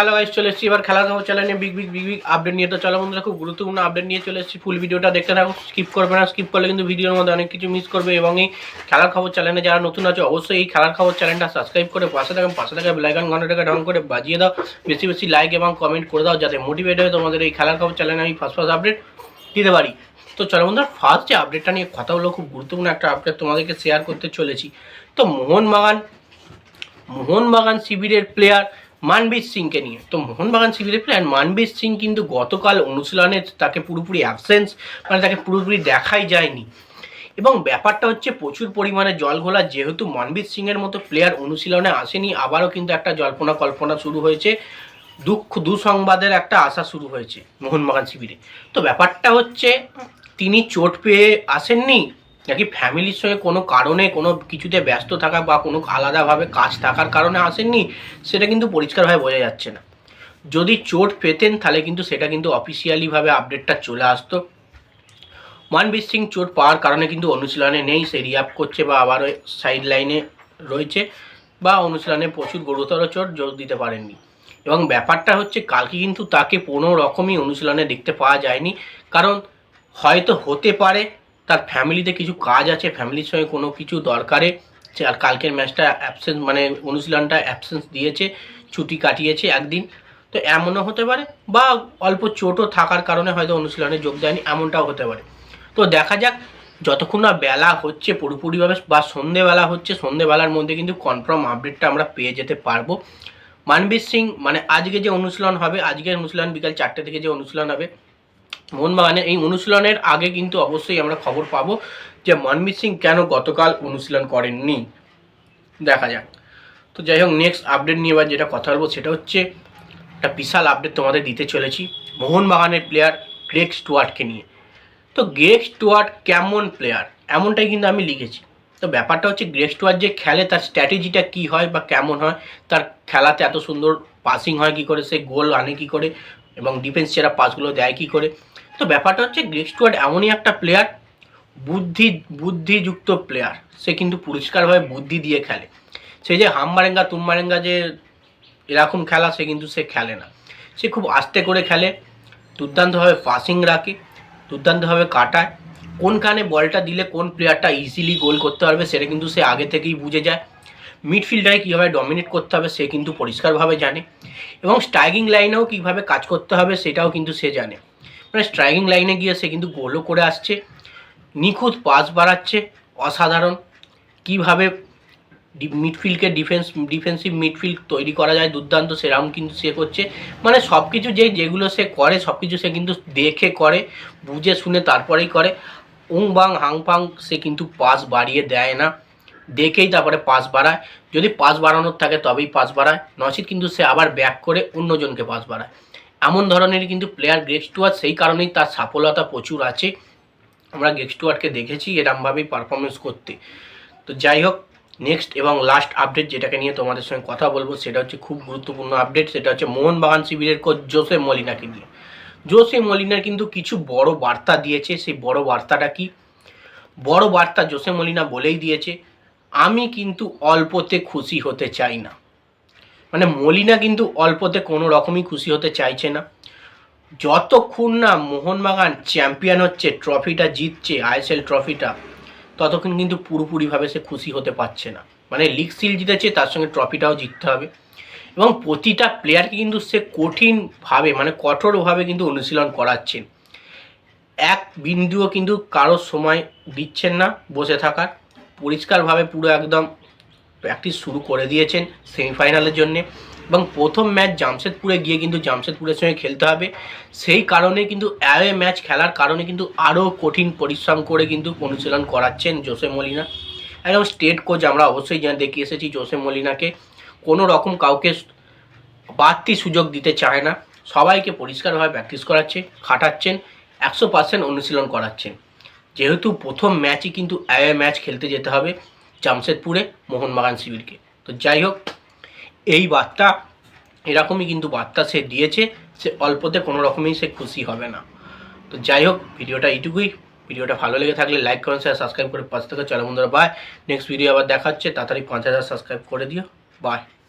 Hello guys চলে এসেছি এবার খেলার খবর চ্যানেলে big big big big update নিয়ে। তো চলো বন্ধুরা, খুব গুরুত্বপূর্ণ আপডেট নিয়ে চলে এসেছি। ফুল ভিডিওটা দেখতে থাকো স্কিপ করবে না। স্কিপ করলে কিন্তু ভিডিওর মধ্যে অনেক কিছু মিস করবে এবং এই খেলার খবর চ্যানেলে যারা নতুন আছে, অবশ্যই এই খেলার খবর চ্যানেলটা সাবস্ক্রাইব করে পাশে থাকা পাশে থাকা বেলাইকন ঘন্টাটাকে ডাউন করে বাজিয়ে দাও। বেশি বেশি লাইক এবং কমেন্ট করে দাও, যাতে মোটিভেট হয়ে তোমাদের এই খেলার খবর চ্যানেলে আমি ফার্স্ট ফার্স্ট আপডেট দিতে পারি। তো চলো বন্ধুরা ফার্স্ট যে আপডেটটা নিয়ে কথা হলো, খুব গুরুত্বপূর্ণ একটা আপডেট তোমাদেরকে শেয়ার করতে চলেছি। তো মোহনবাগান মোহনবাগান শিবিরের প্লেয়ার মানবীর সিংকে নিয়ে। তো মোহনবাগান শিবিরের প্লেয়ার মানবীর সিং কিন্তু গতকাল অনুশীলনে তাকে পুরোপুরি অ্যাবসেন্স মানে তাকে পুরোপুরি দেখাই যায়নি। এবং ব্যাপারটা হচ্ছে প্রচুর পরিমাণে জল ঘোলা, যেহেতু মনবীর সিংয়ের মতো প্লেয়ার অনুশীলনে আসেনি, আবারও কিন্তু একটা জল্পনা কল্পনা শুরু হয়েছে। দুঃখ, দুঃসংবাদের একটা আশা শুরু হয়েছে মোহনবাগান শিবিরে তো ব্যাপারটা হচ্ছে, তিনি চোট পেয়ে আসেননি নাকি ফ্যামিলির সঙ্গে কোনো কারণে কোনো কিছুতে ব্যস্ত থাকা বা কোনো আলাদাভাবে কাজ থাকার কারণে আসেননি, সেটা কিন্তু পরিষ্কারভাবে বোঝা যাচ্ছে না। যদি চোট পেতেন, তাহলে কিন্তু সেটা কিন্তু অফিসিয়ালিভাবে আপডেটটা চলে আসতো। মানবীর সিং চোট পাওয়ার কারণে কিন্তু অনুশীলনে নেই, সে রিয়াপ করছে বা আবার সাইড লাইনে রয়েছে বা অনুশীলনে প্রচুর গুরুতর চোট জোর দিতে পারেননি। এবং ব্যাপারটা হচ্ছে, কালকে কিন্তু তাকে কোনো রকমই অনুশীলনে দেখতে পাওয়া যায়নি। কারণ হয়তো হতে পারে তার ফ্যামিলিতে কিছু কাজ আছে, ফ্যামিলির সঙ্গে কোনো কিছু দরকারে। আর কালকের ম্যাচটা অ্যাবসেন্স মানে অনুশীলনটা অ্যাবসেন্স দিয়েছে, ছুটি কাটিয়েছে একদিন। তো এমনও হতে পারে বা অল্প চোটও থাকার কারণে হয়তো অনুশীলনে যোগ দেয়নি, এমনটাও হতে পারে। তো দেখা যাক, যতক্ষণ না বেলা হচ্ছে, পুরোপুরিভাবে বা সন্ধেবেলা হচ্ছে, সন্ধেবেলার মধ্যে কিন্তু কনফার্ম আপডেটটা আমরা পেয়ে যেতে পারব। মানবীর সিং মানে আজকে যে অনুশীলন হবে, আজকের অনুশীলন বিকাল চারটে থেকে যে অনুশীলন হবে মোহনবাগানের এই অনুশীলনের আগে কিন্তু অবশ্যই আমরা খবর পাবো যে মনমিত সিং কেন গতকাল অনুশীলন করেননি। দেখা যাক। তো যাই হোক নেক্সট আপডেট নিয়ে এবার যেটা কথা বলব সেটা হচ্ছে, একটা বিশাল আপডেট তোমাদের দিতে চলেছি মোহনবাগানের প্লেয়ার গ্রেক স্টুয়ার্টকে নিয়ে। তো গ্রেক স্টুয়ার্ট কেমন প্লেয়ার এমনটাই কিন্তু আমি লিখেছি। তো ব্যাপারটা হচ্ছে গ্রেক স্টুয়ার্ট যে খেলে, তার স্ট্র্যাটেজিটা কী হয় বা কেমন হয়, তার খেলাতে এত সুন্দর পাসিং হয় কী করে, সে গোল আনে কী করে এবং ডিফেন্স সেরা পাসগুলো দেয় কী করে? তো ব্যাপারটা হচ্ছে গ্রেক স্টুয়ার্ট এমনই একটা প্লেয়ার বুদ্ধি, বুদ্ধিযুক্ত প্লেয়ার সে কিন্তু পরিষ্কারভাবে বুদ্ধি দিয়ে খেলে। সে যে হাম মারেঙ্গা, তুম মারেঙ্গা যে এরকম খেলা, সে কিন্তু সে খেলে না। সে খুব আস্তে করে খেলে, দুর্দান্তভাবে পাসিং রাখে, দুর্দান্তভাবে কাটায়। কোনখানে বলটা দিলে কোন প্লেয়ারটা ইজিলি গোল করতে পারবে, সেটা কিন্তু সে আগে থেকেই বুঝে যায়। মিডফিল্ডারে কীভাবে ডমিনেট করতে হবে সে কিন্তু পরিষ্কারভাবে জানে। এবং স্ট্রাইকিং লাইনেও কীভাবে কাজ করতে হবে সেটাও কিন্তু সে জানে। মানে স্ট্রাইকিং লাইনে গিয়ে সে কিন্তু গোলও করে আসছে, নিখুঁত পাস বাড়াচ্ছে, অসাধারণ। কীভাবে মিডফিল্ডকে ডিফেন্স ডিফেন্সিভ মিডফিল্ড তৈরি করা যায় দুর্দান্ত সেরকম কিন্তু সে করছে। মানে সব কিছু যে যেগুলো সে করে সব কিছু সে কিন্তু দেখে করে, বুঝে শুনে তারপরেই করে। উং বাং হাং পাং সে কিন্তু পাস বাড়িয়ে দেয় না। দেখেই তারপরে পাস বাড়ায়। যদি পাস বাড়ানোর থাকে তবেই পাস বাড়ায়। নচিত কিন্তু সে আবার ব্যাক করে অন্যজনকে পাস বাড়ায়। এমন ধরনের কিন্তু প্লেয়ার গ্রেক স্টুয়ার্ট, সেই কারণেই তার সফলতা প্রচুর আছে। আমরা গ্রেক স্টুয়ার্টকে দেখেছি এরমভাবেই পারফরমেন্স করতে। তো যাই হোক নেক্সট এবং লাস্ট আপডেট যেটাকে নিয়ে তোমাদের সঙ্গে কথা বলব, সেটা হচ্ছে খুব গুরুত্বপূর্ণ আপডেট সেটা হচ্ছে মোহনবাগান শিবিরের কোচ জোসে মলিনাকে নিয়ে। জোসে মলিনার কিন্তু কিছু বড় বার্তা দিয়েছে। সেই বড় বার্তাটা কি? বড় বার্তা জোসে মলিনা বলেই দিয়েছে আমি কিন্তু অল্পতে খুশি হতে চাই না। মানে মলিনা কিন্তু অল্পতে কোনো রকমই খুশি হতে চাইছে না। যতক্ষণ না মোহনবাগান চ্যাম্পিয়ন হচ্ছে, ট্রফিটা জিতছে, আইএসএল ট্রফিটা, ততক্ষণ কিন্তু পুরোপুরিভাবে সে খুশি হতে পারছে না। মানে লিগ সিল জিতেছে, তার সঙ্গে ট্রফিটাও জিততে হবে। এবং প্রতিটা প্লেয়ারকে কিন্তু সে কঠিনভাবে মানে কঠোরভাবে কিন্তু অনুশীলন করাচ্ছেন। এক বিন্দুও কিন্তু কারোর সময় দিচ্ছেন না বসে থাকার। পরিষ্কারভাবে পুরো একদম প্র্যাকটিস শুরু করে দিয়েছেন সেমিফাইনালের জন্যে। এবং প্রথম ম্যাচ জামশেদপুরে গিয়ে কিন্তু জামশেদপুরের সঙ্গে খেলতে হবে। সেই কারণে কিন্তু অ্যাওয়ে ম্যাচ খেলার কারণে কিন্তু আরও কঠিন পরিশ্রম করে কিন্তু অনুশীলন করাচ্ছেন জোসে মলিনা। একদম স্টেট কোচ আমরা অবশ্যই জানি, দেখে এসেছি জোসে মলিনাকে। কোনো রকম কাউকে বাড়তি সুযোগ দিতে চায় না। সবাইকে পরিষ্কারভাবে প্র্যাকটিস করাচ্ছে, খাটাচ্ছেন, একশো পার্সেন্ট অনুশীলন করাচ্ছেন। যেহেতু প্রথম ম্যাচই কিন্তু ম্যাচ খেলতে যেতে হবে জামশেদপুরে মোহনবাগান শিবিরকে। তো যাই হোক, এই বার্তা এরকমই কিন্তু বার্তা সে দিয়েছে, সে অল্পতে কোনো রকমই সে খুশি হবে না। তো যাই হোক, ভিডিওটা এইটুকুই। ভিডিওটা ভালো লেগে থাকলে লাইক করেন শেয়ার সাবস্ক্রাইব করে পাশে থেকে চলো বন্ধুরা বাই নেক্সট ভিডিও আবার দেখাচ্ছে তাড়াতাড়ি পাঁচ হাজার সাবস্ক্রাইব করে দিও। বাই